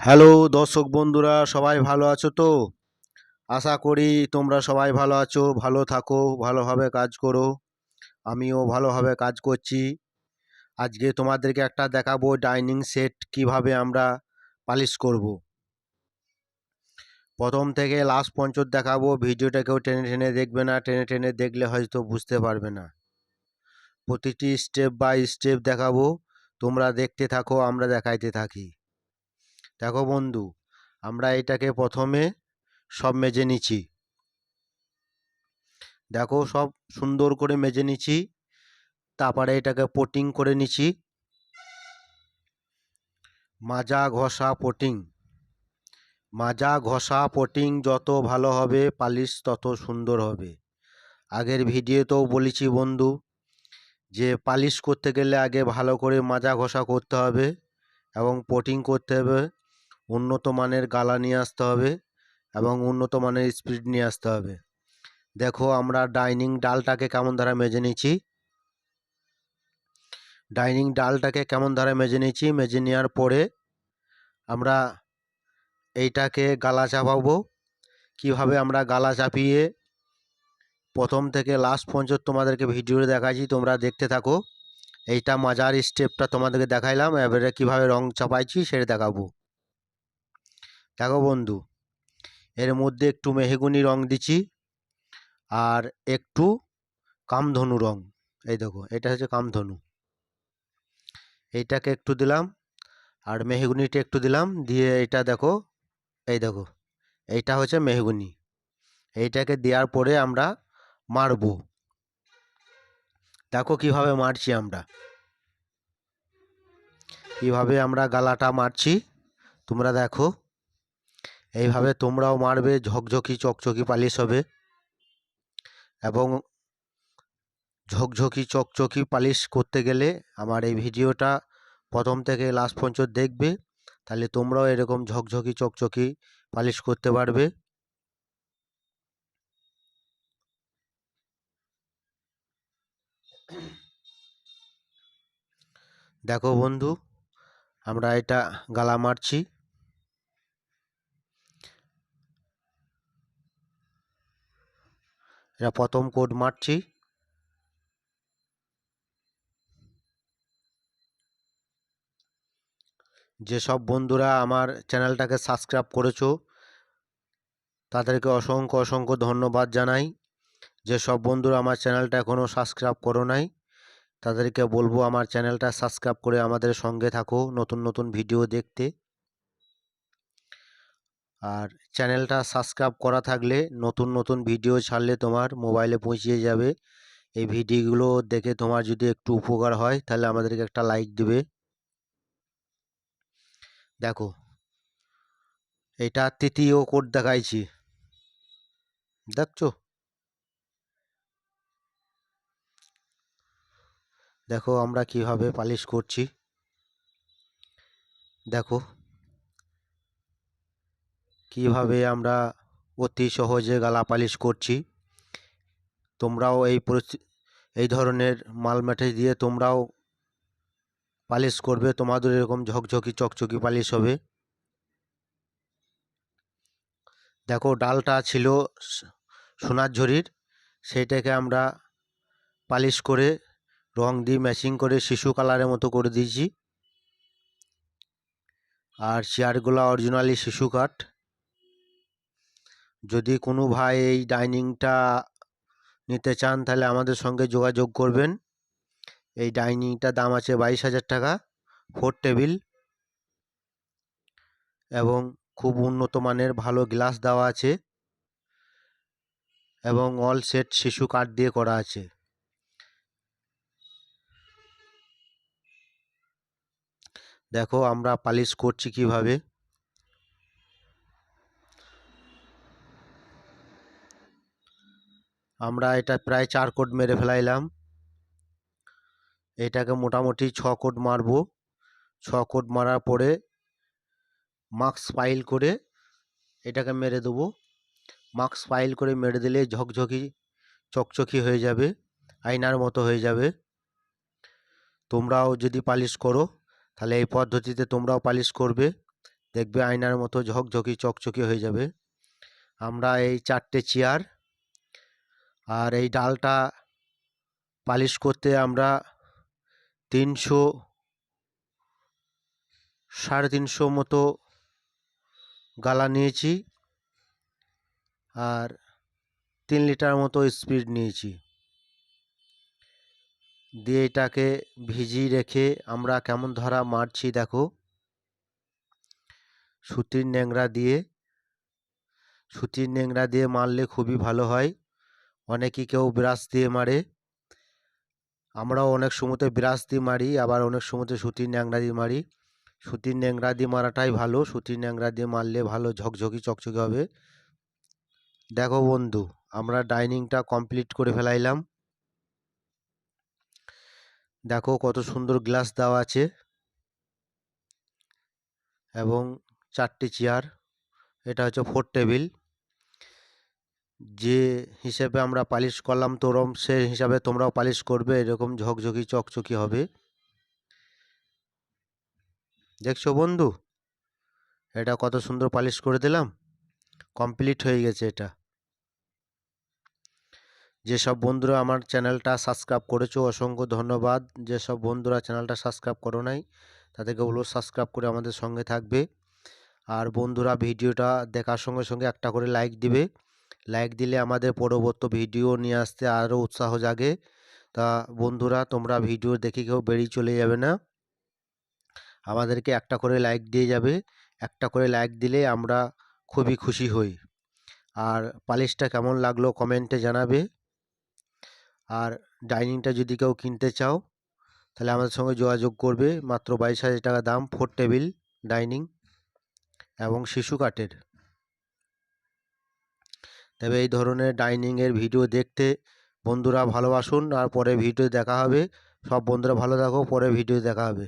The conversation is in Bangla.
হ্যালো দর্শক বন্ধুরা, সবাই ভালো আছো তো? আশা করি তোমরা সবাই ভালো আছো, ভালো থাকো, ভালোভাবে কাজ করো। আমিও ভালোভাবে কাজ করছি। আজকে তোমাদেরকে একটা দেখাবো ডাইনিং সেট কীভাবে আমরা পালিশ করব। প্রথম থেকে লাস্ট পর্যন্ত দেখাবো, ভিডিওটা কেউ টেনে টেনে দেখবে না, টেনে টেনে দেখলে হয়তো বুঝতে পারবে না। প্রতিটি স্টেপ বাই স্টেপ দেখাবো, তোমরা দেখতে থাকো, আমরা দেখাইতে থাকি। দেখো বন্ধু, আমরা এটাকে প্রথমে সব মেজে নিচ্ছি। দেখো সব সুন্দর করে মেজে নিচ্ছি, তারপরে এটাকে পোটিং করে নিচ্ছি। মাজা ঘষা পোটিং মাজা ঘষা পোটিং যত ভালো হবে, পালিশ তত সুন্দর হবে। আগের ভিডিওতেও বলেছি বন্ধু, যে পালিশ করতে গেলে আগে ভালো করে মাজা ঘষা করতে হবে এবং পোটিং করতে হবে। উন্নত মানের গালা নিয়ে আসতে হবে এবং উন্নত মানের স্পিড নিয়ে আসতে হবে। দেখো আমরা ডাইনিং ডালটাকে কেমন ধারা মেজে নিচ্ছি ডাইনিং ডালটাকে কেমন ধারা মেজে নিচ্ছি মেজে নেওয়ার পরে আমরা এইটাকে গালা চাপাবো। কীভাবে আমরা গালা চাপিয়ে প্রথম থেকে লাস্ট পর্যন্ত তোমাদেরকে ভিডিও দেখাচ্ছি, তোমরা দেখতে থাকো। এইটা মাজার স্টেপটা তোমাদেরকে দেখাইলাম, এবারে কীভাবে রং চাপাইছি সেটা দেখাবো। দেখো বন্ধু, এর মধ্যে একটু মেহগুনি রং দিচ্ছি আর একটু কামধনু রং। এই দেখো, এটা হচ্ছে কামধনু। এইটাকে একটু দিলাম আর মেহগুনিটা একটু দিলাম, দিয়ে এটা দেখো, এই দেখো, এইটা হচ্ছে মেহগুনি। এইটাকে দেওয়ার পরে আমরা মারবো। দেখো কীভাবে মারছি আমরা। কীভাবে আমরা গালাটা মারছি, তোমরা দেখো। এইভাবে তোমরাও মারবে, ঝকঝকি, চকচকি পালিশ হবে। এবং ঝকঝকি, চকচকি পালিশ করতে গেলে আমার এই ভিডিওটা প্রথম থেকে লাস্ট পর্যন্ত দেখবে। তাহলে তোমরাও এরকম ঝকঝকি, চকচকি পালিশ করতে পারবে। দেখো বন্ধু, আমরা এটা গালা মারছি। এটা প্রথম কোড মারছি। যেসব বন্ধুরা আমার চ্যানেলটাকে সাবস্ক্রাইব করেছ, তাদেরকে অসংখ্য অসংখ্য ধন্যবাদ জানাই। যেসব বন্ধুরা আমার চ্যানেলটা এখনও সাবস্ক্রাইব করো নাই, তাদেরকে বলব আমার চ্যানেলটা সাবস্ক্রাইব করে আমাদের সঙ্গে থাকো নতুন নতুন ভিডিও দেখতে। আর চ্যানেলটা সাবস্ক্রাইব করা থাকলে নতুন নতুন ভিডিও ছাড়লে তোমার মোবাইলে পৌঁছিয়ে যাবে। এই ভিডিওগুলো দেখে তোমার যদি একটু উপকার হয়, তাহলে আমাদেরকে একটা লাইক দেবে। দেখো, এটা তৃতীয় কোড দেখাইছি। দেখছ? দেখো আমরা কীভাবে পালিশ করছি। দেখো কীভাবে আমরা অতি সহজে গালা পালিশ করছি। তোমরাও এই এই ধরনের মাল ম্যাট্রেস দিয়ে তোমরাও পালিশ করবে। তোমাদের এরকম ঝকঝকি, চকচকি পালিশ হবে। দেখো, ডালটা ছিল সোনার ঝুড়ির। সেইটাকে আমরা পালিশ করে রং দিয়ে ম্যাচিং করে শিশু কালারের মতো করে দিয়েছি। আর চেয়ারগুলো অরিজিনালি শিশু কাঠ। যদি কোনো ভাই এই ডাইনিংটা নিতে চান, তাহলে আমাদের সঙ্গে যোগাযোগ করবেন। এই ডাইনিংটার দাম আছে বাইশ হাজার টাকা ফোর টেবিল এবং খুব উন্নত মানের ভালো গ্লাস দেওয়া আছে এবং অল সেট শিশু কাঠ দিয়ে করা আছে। দেখো আমরা পালিশ করছি কীভাবে। আমরা এটা প্রায় চার কোট মেরে ফেলাইলাম। এটাকে মোটামুটি ছ কোট মারবো। ছ কোট মারার পরে মাস্ক ফাইল করে এটাকে মেরে দেবো। মাস্ক ফাইল করে মেরে দিলে ঝকঝকি, চকচকি হয়ে যাবে, আয়নার মতো হয়ে যাবে। তোমরাও যদি পালিশ করো, তাহলে এই পদ্ধতিতে তোমরাও পালিশ করবে। দেখবে আয়নার মতো ঝকঝকি, চকচকি হয়ে যাবে। আমরা এই চারটে চেয়ার আর এই ডালটা পালিশ করতে আমরা তিনশো, সাড়ে তিনশো মতো গালা নিয়েছি আর তিন লিটার মতো স্পিড নিয়েছি। দিয়ে এটাকে ভিজিয়ে রেখে আমরা কেমন ধরা মারছি দেখো। সুতির ন্যাংরা দিয়ে, সুতির ন্যাংরা দিয়ে মারলে খুবই ভালো হয়। অনেকেই কেউ ব্রাশ দিয়ে মারে। আমরাও অনেক সময়তে ব্রাশ দিয়ে মারি, আবার অনেক সময়তে সুতির ন্যাংরা দিয়ে মারি। সুতির ন্যাংরা দিয়ে মারাটাই ভালো, সুতির ন্যাংরা দিয়ে মারলে ভালো, ঝকঝকি, চকচকে হবে। দেখো বন্ধু, আমরা ডাইনিংটা কমপ্লিট করে ফেলাইলাম। দেখো কত সুন্দর গ্লাস দেওয়া আছে। এবং চারটি চেয়ার, এটা হচ্ছে ফোর টেবিল। যে হিসেবে আমরা পালিশ করলাম তোরম, সে হিসাবে তোমরাও পালিশ করবে, এরকম ঝকঝকি, চকচকি হবে। দেখছ বন্ধু? এটা কত সুন্দর পালিশ করে দিলাম। কমপ্লিট হয়ে গেছে এটা। যেসব বন্ধুরা আমার চ্যানেলটা সাবস্ক্রাইব করেছ, অসংখ্য ধন্যবাদ। যেসব বন্ধুরা চ্যানেলটা সাবস্ক্রাইব করো নাই, তাদেরকে বলব সাবস্ক্রাইব করে আমাদের সঙ্গে থাকবে। আর বন্ধুরা ভিডিওটা দেখার সঙ্গে সঙ্গে একটা করে লাইক দিবে। লাইক দিলে আমাদের পরবর্তী ভিডিও নিয়ে আসতে আরও উৎসাহ জাগে। তা বন্ধুরা, তোমরা ভিডিও দেখে কেউ বেরিয়ে চলে যাবে না। আমাদেরকে একটা করে লাইক দিয়ে যাবে। একটা করে লাইক দিলে আমরা খুবই খুশি হই। আর পালিশটা কেমন লাগল কমেন্টে জানাবে। আর ডাইনিংটা যদি কেউ কিনতে চাও, তাহলে আমাদের সঙ্গে যোগাযোগ করবে। মাত্র বাইশ হাজার টাকা দাম ফোর টেবিল ডাইনিং এবং শিশু কাঠের তবে এই ধরনের ডাইনিংয়ের ভিডিও দেখতে বন্ধুরা ভালোবাসুন, আর পরে ভিডিও দেখা হবে। সব বন্ধুরা ভালো থাকো পরে ভিডিও দেখা হবে।